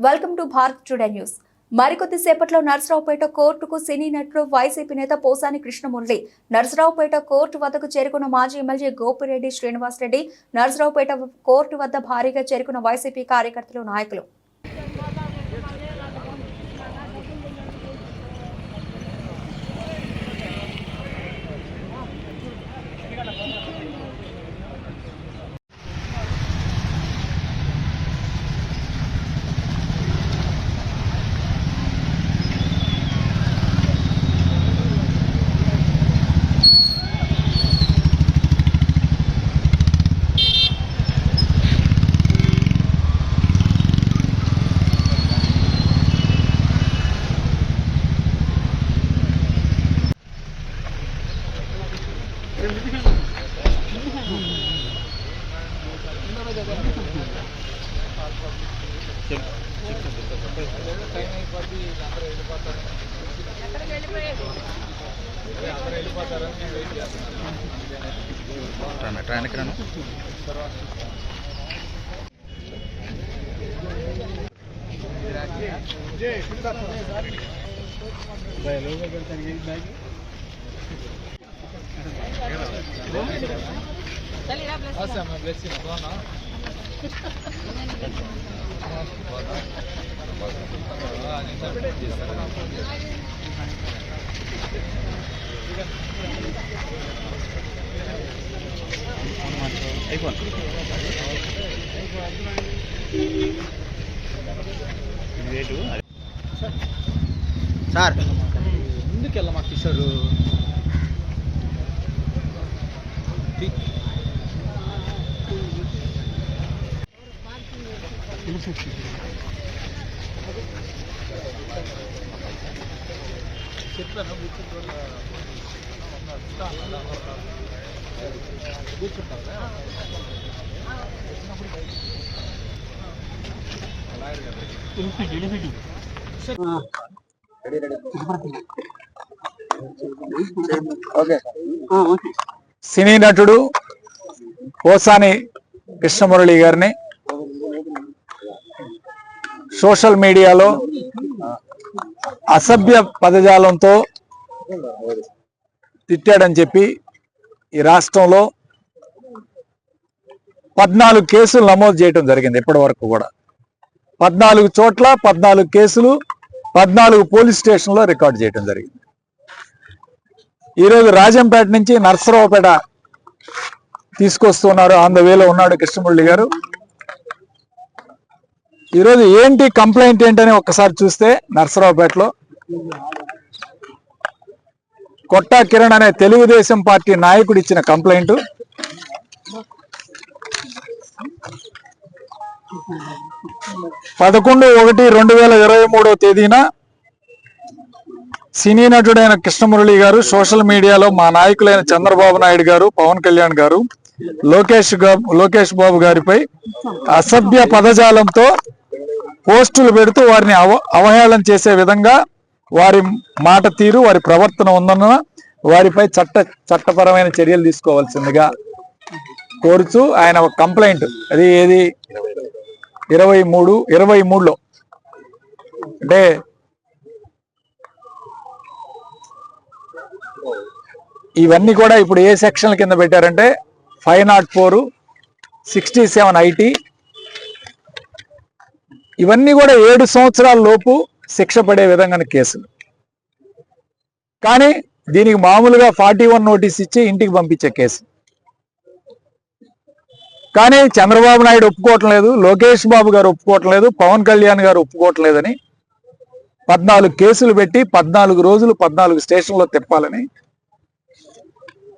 Welcome to Bharat today news మరికొద్ది సేపట్లో నర్సరావుపేట కోర్టుకు సినీ నటుడు వైసీపీ నేత పోసాని కృష్ణమురళి నర్సరావుపేట కోర్టు వద్దకు చేరుకున్న మాజీ ఎమ్మెల్యే గోపిరెడ్డి శ్రీనివాసరెడ్డి నర్సరావుపేట కోర్టు వద్ద భారీగా చేరుకున్న వైసీపీ కార్యకర్తలు నాయకులు. రాను ట్రైన్కి రాను అయిపోయింది రేటు సార్ ముందుకు వెళ్ళమా సినీ నటుడు పోసాని కృష్ణమురళి గారిని సోషల్ మీడియాలో అసభ్య పదజాలంతో తిట్టాడని చెప్పి ఈ రాష్ట్రంలో పద్నాలుగు కేసులు నమోదు చేయడం జరిగింది ఇప్పటి వరకు కూడా. పద్నాలుగు చోట్ల పద్నాలుగు కేసులు పద్నాలుగు పోలీస్ స్టేషన్లో రికార్డు చేయడం జరిగింది. ఈరోజు రాజంపేట నుంచి నర్సరావుపేట తీసుకొస్తున్నారు ఆన్ ద వేలో ఉన్నాడు కృష్ణమురళి గారు. ఈరోజు ఏంటి కంప్లైంట్ ఏంటని ఒక్కసారి చూస్తే నర్సరావుపేటలో కొట్టా కిరణ్ అనే తెలుగుదేశం పార్టీ నాయకుడు ఇచ్చిన కంప్లైంట్. పదకొండు ఒకటి రెండు వేల ఇరవై మూడో తేదీన సినీ నటుడైన కృష్ణమురళి గారు సోషల్ మీడియాలో మా నాయకులైన చంద్రబాబు నాయుడు గారు పవన్ కళ్యాణ్ గారు లోకేష్ లోకేష్ బాబు గారిపై అసభ్య పదజాలంతో పోస్టులు పెడుతూ వారిని అవ అవహేళన చేసే విధంగా వారి మాట తీరు వారి ప్రవర్తన ఉందన్న వారిపై చట్ట చట్టపరమైన చర్యలు తీసుకోవాల్సిందిగా కోరుచు ఆయన ఒక కంప్లైంట్. అది ఏది? ఇరవై మూడు ఇరవై మూడులో. అంటే ఇవన్నీ కూడా ఇప్పుడు ఏ సెక్షన్ల కింద పెట్టారంటే five naught four sixty seven IT ఇవన్నీ కూడా ఏడు సంవత్సరాల లోపు శిక్ష పడే విధంగా కేసులు. కానీ దీనికి మామూలుగా ఫార్టీ వన్ నోటీస్ ఇచ్చి ఇంటికి పంపించే కేసు. కానీ చంద్రబాబు నాయుడు ఒప్పుకోవటం లేదు లోకేష్ బాబు గారు ఒప్పుకోవటం లేదు పవన్ కళ్యాణ్ గారు ఒప్పుకోవటం లేదని పద్నాలుగు కేసులు పెట్టి పద్నాలుగు రోజులు పద్నాలుగు స్టేషన్లో తిప్పాలని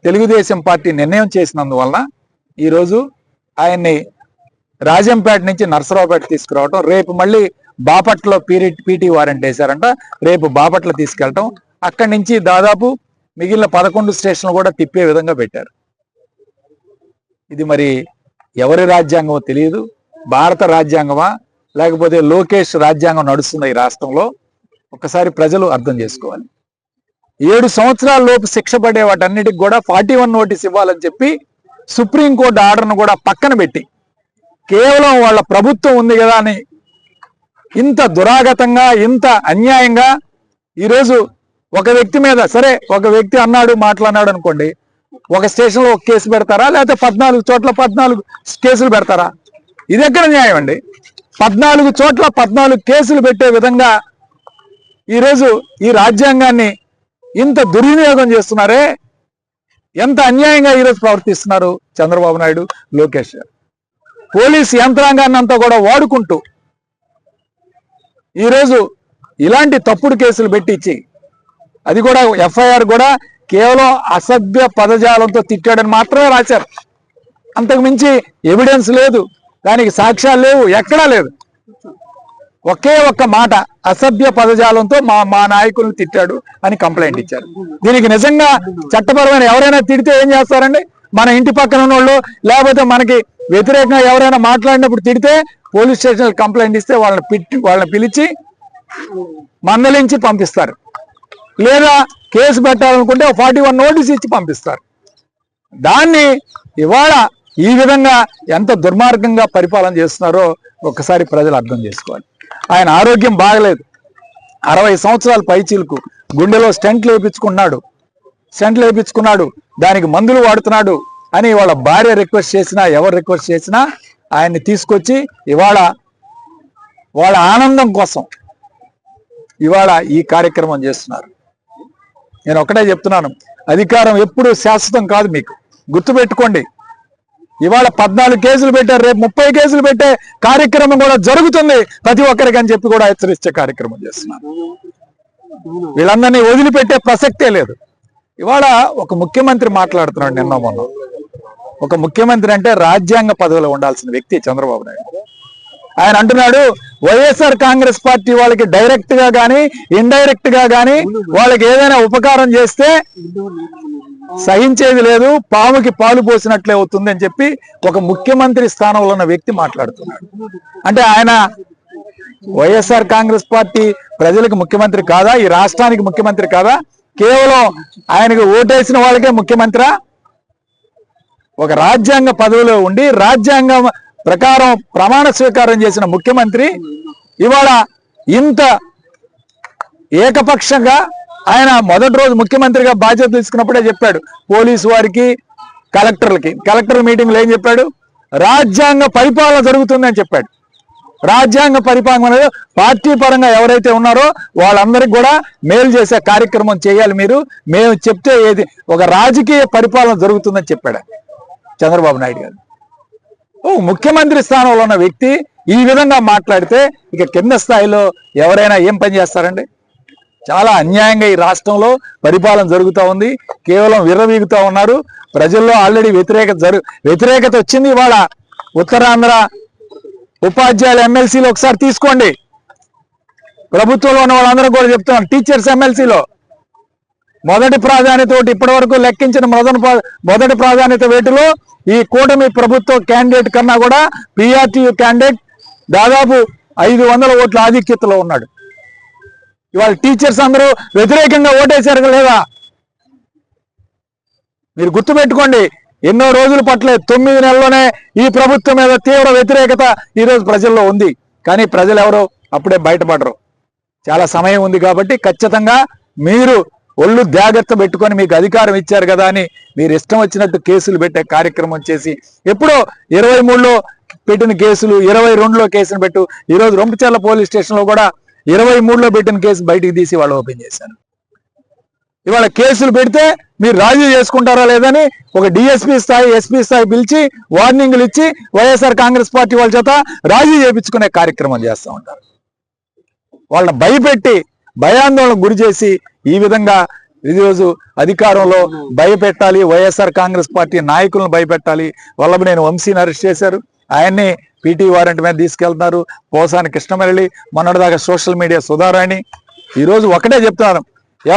తెలుగుదేశం పార్టీ నిర్ణయం చేసినందువలన ఈరోజు ఆయన్ని రాజంపేట నుంచి నర్సరావుపేట తీసుకురావటం రేపు మళ్ళీ బాపట్ల పీరి పీటీ వారెంట్ వేశారంట. రేపు బాపట్ల తీసుకెళ్ళటం. అక్కడి నుంచి దాదాపు మిగిలిన పదకొండు స్టేషన్లు కూడా తిప్పే విధంగా పెట్టారు. ఇది మరి ఎవరి రాజ్యాంగమో తెలియదు. భారత రాజ్యాంగమా? లేకపోతే లోకేష్ రాజ్యాంగం నడుస్తుంది ఈ రాష్ట్రంలో? ఒకసారి ప్రజలు అర్థం చేసుకోవాలి. ఏడు సంవత్సరాల లోపు శిక్ష పడే వాటన్నిటికి కూడా ఫార్టీ వన్ నోటీస్ ఇవ్వాలని చెప్పి సుప్రీంకోర్టు ఆర్డర్ను కూడా పక్కన పెట్టి కేవలం వాళ్ళ ప్రభుత్వం ఉంది కదా అని ఇంత దురాగతంగా ఇంత అన్యాయంగా ఈరోజు ఒక వ్యక్తి మీద సరే ఒక వ్యక్తి అన్నాడు మాట్లాడినాడు అనుకోండి ఒక స్టేషన్లో ఒక కేసు పెడతారా లేకపోతే పద్నాలుగు చోట్ల పద్నాలుగు కేసులు పెడతారా? ఇది ఎక్కడ న్యాయం అండి? పద్నాలుగు చోట్ల పద్నాలుగు కేసులు పెట్టే విధంగా ఈరోజు ఈ రాజ్యాంగాన్ని ఇంత దుర్వినియోగం చేస్తున్నారే? ఎంత అన్యాయంగా ఈరోజు ప్రవర్తిస్తున్నారు చంద్రబాబు నాయుడు లోకేష్ గారు. పోలీస్ యంత్రాంగాన్ని అంతా కూడా వాడుకుంటూ ఈరోజు ఇలాంటి తప్పుడు కేసులు పెట్టించి అది కూడా ఎఫ్ఐఆర్ కూడా కేవలం అసభ్య పదజాలంతో తిట్టాడని మాత్రమే రాశారు. అంతకు మించి ఎవిడెన్స్ లేదు దానికి సాక్ష్యాలు లేవు ఎక్కడా లేదు. ఒకే ఒక్క మాట అసభ్య పదజాలంతో మా మా నాయకులను తిట్టాడు అని కంప్లైంట్ ఇచ్చారు. దీనికి నిజంగా చట్టపరమైన ఎవరైనా తిడితే ఏం చేస్తారండి? మన ఇంటి పక్కన ఉన్నోళ్ళు లేకపోతే మనకి వ్యతిరేకంగా ఎవరైనా మాట్లాడినప్పుడు తిడితే పోలీస్ స్టేషన్ కంప్లైంట్ ఇస్తే వాళ్ళని పిట్టి వాళ్ళని పిలిచి మందలించి పంపిస్తారు. లేదా కేసు పెట్టాలనుకుంటే ఫార్టీ వన్ నోటీస్ ఇచ్చి పంపిస్తారు. దాన్ని ఇవాళ ఈ విధంగా ఎంత దుర్మార్గంగా పరిపాలన చేస్తున్నారో ఒక్కసారి ప్రజలు అర్థం చేసుకోవాలి. ఆయన ఆరోగ్యం బాగలేదు. అరవై సంవత్సరాల పైచీలకు గుండెలో స్టెంట్లు వేపించుకున్నాడు. సెంట్లు వేయించుకున్నాడు దానికి మందులు వాడుతున్నాడు అని వాళ్ళ భార్య రిక్వెస్ట్ చేసినా ఎవరు రిక్వెస్ట్ చేసినా ఆయన్ని తీసుకొచ్చి ఇవాళ వాళ్ళ ఆనందం కోసం ఇవాళ ఈ కార్యక్రమం చేస్తున్నారు. నేను ఒకటే చెప్తున్నాను అధికారం ఎప్పుడు శాశ్వతం కాదు మీకు. గుర్తుపెట్టుకోండి ఇవాళ పద్నాలుగు కేసులు పెట్టారు రేపు ముప్పై కేసులు పెట్టే కార్యక్రమం కూడా జరుగుతుంది. ప్రతి ఒక్కరికి అని చెప్పి కూడా హెచ్చరించే కార్యక్రమం చేస్తున్నారు. వీళ్ళందరినీ వదిలిపెట్టే ప్రసక్తే లేదు. ఇవాళ ఒక ముఖ్యమంత్రి మాట్లాడుతున్నాడు నిన్న మొన్న. ఒక ముఖ్యమంత్రి అంటే రాజ్యాంగ పదవిలో ఉండాల్సిన వ్యక్తి చంద్రబాబు నాయుడు. ఆయన అంటున్నాడు వైఎస్ఆర్ కాంగ్రెస్ పార్టీ వాళ్ళకి డైరెక్ట్గా గాని ఇండైరెక్ట్గా గాని వాళ్ళకి ఏదైనా ఉపకారం చేస్తే సహించేది లేదు పాముకి పాలు పోసినట్లే అవుతుంది అని చెప్పి ఒక ముఖ్యమంత్రి స్థానంలో ఉన్న వ్యక్తి మాట్లాడుతున్నాడు. అంటే ఆయన వైఎస్ఆర్ కాంగ్రెస్ పార్టీ ప్రజలకు ముఖ్యమంత్రి కాదా? ఈ రాష్ట్రానికి ముఖ్యమంత్రి కాదా? కేవలం ఆయనకు ఓటేసిన వాళ్ళకే ముఖ్యమంత్రి. ఒక రాజ్యాంగ పదవిలో ఉండి రాజ్యాంగం ప్రకారం ప్రమాణ స్వీకారం చేసిన ముఖ్యమంత్రి. ఇవాళ ఇంత ఏకపక్షంగా ఆయన మొదటి రోజు ముఖ్యమంత్రిగా బాధ్యత తీసుకున్నప్పుడే చెప్పాడు. పోలీసు వారికి కలెక్టర్లకి. కలెక్టర్ మీటింగ్లో ఏం చెప్పాడు? రాజ్యాంగ పరిపాలన జరుగుతుందని చెప్పాడు. రాజ్యాంగ పరిపాలన అనేది పార్టీ పరంగా ఎవరైతే ఉన్నారో వాళ్ళందరికీ కూడా మేలు చేసే కార్యక్రమం చేయాలి మీరు. మేము చెప్తే ఏది? ఒక రాజకీయ పరిపాలన జరుగుతుందని చెప్పాడు చంద్రబాబు నాయుడు గారు. ఓ ముఖ్యమంత్రి స్థానంలో ఉన్న వ్యక్తి ఈ విధంగా మాట్లాడితే ఇక కింద స్థాయిలో ఎవరైనా ఏం పని చేస్తారండి? చాలా అన్యాయంగా ఈ రాష్ట్రంలో పరిపాలన జరుగుతూ ఉంది. కేవలం విర్రవీగుతూ ఉన్నారు. ప్రజల్లో ఆల్రెడీ వ్యతిరేకత జరు వ్యతిరేకత వచ్చింది ఇవాళ. ఉత్తరాంధ్ర ఉపాధ్యాయులు ఎమ్మెల్సీలో ఒకసారి తీసుకోండి. ప్రభుత్వంలో ఉన్న వాళ్ళందరూ కూడా చెప్తున్నాను టీచర్స్ ఎమ్మెల్సీలో. మొదటి ప్రాధాన్యత ఒకటి ఇప్పటి వరకు లెక్కించిన మొదటి మొదటి ప్రాధాన్యత వేటులో ఈ కూటమి ప్రభుత్వ క్యాండిడేట్ కన్నా కూడా పిఆర్టీయూ క్యాండిడేట్ దాదాపు ఐదు వందల ఓట్ల ఆధిక్యతలో ఉన్నాడు. ఇవాళ టీచర్స్ అందరూ వ్యతిరేకంగా ఓటేశారు లేదా? మీరు గుర్తుపెట్టుకోండి ఎన్నో రోజులు పట్లే తొమ్మిది నెలల్లోనే ఈ ప్రభుత్వం మీద తీవ్ర వ్యతిరేకత ఈరోజు ప్రజల్లో ఉంది. కానీ ప్రజలు ఎవరు అప్పుడే బయటపడరు. చాలా సమయం ఉంది కాబట్టి ఖచ్చితంగా మీరు ఒళ్ళు జాగ్రత్త పెట్టుకొని మీకు అధికారం ఇచ్చారు కదా అని మీరు ఇష్టం వచ్చినట్టు కేసులు పెట్టే కార్యక్రమం చేసి ఎప్పుడో ఇరవై మూడులో పెట్టిన కేసులు ఇరవై రెండులో కేసులు పెట్టు ఈరోజు రొంపచర్ల పోలీస్ స్టేషన్లో కూడా ఇరవై మూడులో పెట్టిన కేసు బయటికి తీసి వాళ్ళు ఓపెన్ చేశారు. ఇవాళ కేసులు పెడితే మీరు రాజీ చేసుకుంటారా లేదని ఒక డిఎస్పీ స్థాయి ఎస్పీ స్థాయి పిలిచి వార్నింగ్లు ఇచ్చి వైఎస్ఆర్ కాంగ్రెస్ పార్టీ వాళ్ళ చేత రాజీ చేపించుకునే కార్యక్రమం చేస్తూ ఉంటారు. వాళ్ళని భయపెట్టి భయాందోళనకు గురి చేసి ఈ విధంగా ఈరోజు అధికారంలో భయపెట్టాలి వైఎస్ఆర్ కాంగ్రెస్ పార్టీ నాయకులను భయపెట్టాలి. వల్లభనేని వంశీని అరెస్ట్ చేశారు. ఆయన్ని పీటీ వారెంట్ మీద తీసుకెళ్తున్నారు. పోసాని కృష్ణమరళి మొన్నటిదాకా సోషల్ మీడియా సుధారాణి. ఈరోజు ఒకటే చెప్తున్నాను.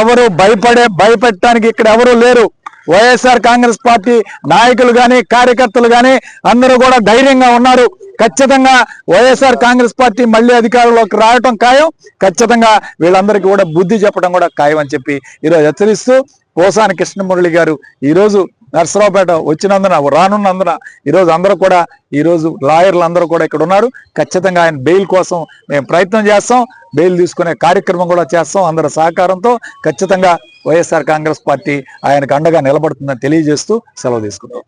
ఎవరు భయపడే భయపెట్టడానికి ఇక్కడ ఎవరు లేరు. వైఎస్ఆర్ కాంగ్రెస్ పార్టీ నాయకులు కానీ కార్యకర్తలు కానీ అందరూ కూడా ధైర్యంగా ఉన్నారు. ఖచ్చితంగా వైఎస్ఆర్ కాంగ్రెస్ పార్టీ మళ్ళీ అధికారంలోకి రావటం ఖాయం. ఖచ్చితంగా వీళ్ళందరికీ కూడా బుద్ధి చెప్పడం కూడా ఖాయం అని చెప్పి ఈరోజు హెచ్చరిస్తూ పోసాని కృష్ణమురళి గారు ఈరోజు నర్సరావుపేట వచ్చినందున రానున్నందున ఈరోజు అందరూ కూడా ఈరోజు లాయర్లు అందరూ కూడా ఇక్కడ ఉన్నారు. ఖచ్చితంగా ఆయన బెయిల్ కోసం మేము ప్రయత్నం చేస్తాం. బెయిల్ తీసుకునే కార్యక్రమం కూడా చేస్తాం అందరి సహకారంతో. ఖచ్చితంగా వైఎస్ఆర్ కాంగ్రెస్ పార్టీ ఆయనకు అండగా నిలబడుతుందని తెలియజేస్తూ సెలవు తీసుకుంటాం